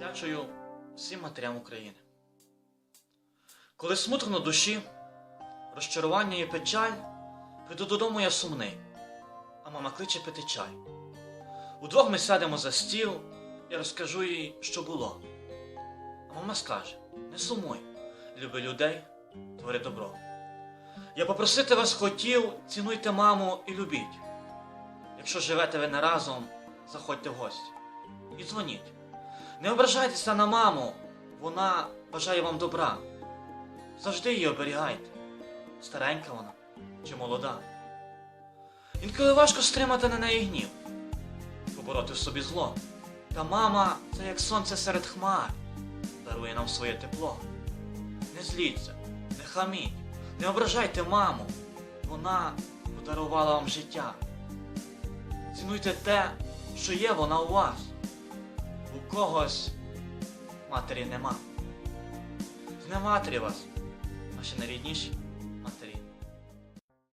Дячую всім матерям України. Коли смуток на душі, розчарування і печаль, прийду додому я сумний, а мама кличе пити чай. Удвох ми сядемо за стіл, я розкажу їй, що було. А мама скаже: не сумуй, люби людей, твори добро. Я попросити вас хотів, цінуйте маму і любіть. Якщо живете ви не разом, заходьте в гості і дзвоніть. Не ображайтеся на маму, вона бажає вам добра. Завжди її оберігайте, старенька вона чи молода. Інколи важко стримати на неї гнів, побороти в собі зло. Та мама це як сонце серед хмар, дарує нам своє тепло. Не зліться, не хаміть, не ображайте маму, вона подарувала вам життя. Цінуйте те, що є вона у вас. Когось. Матері нема. З не матері вас, ваші найрідніші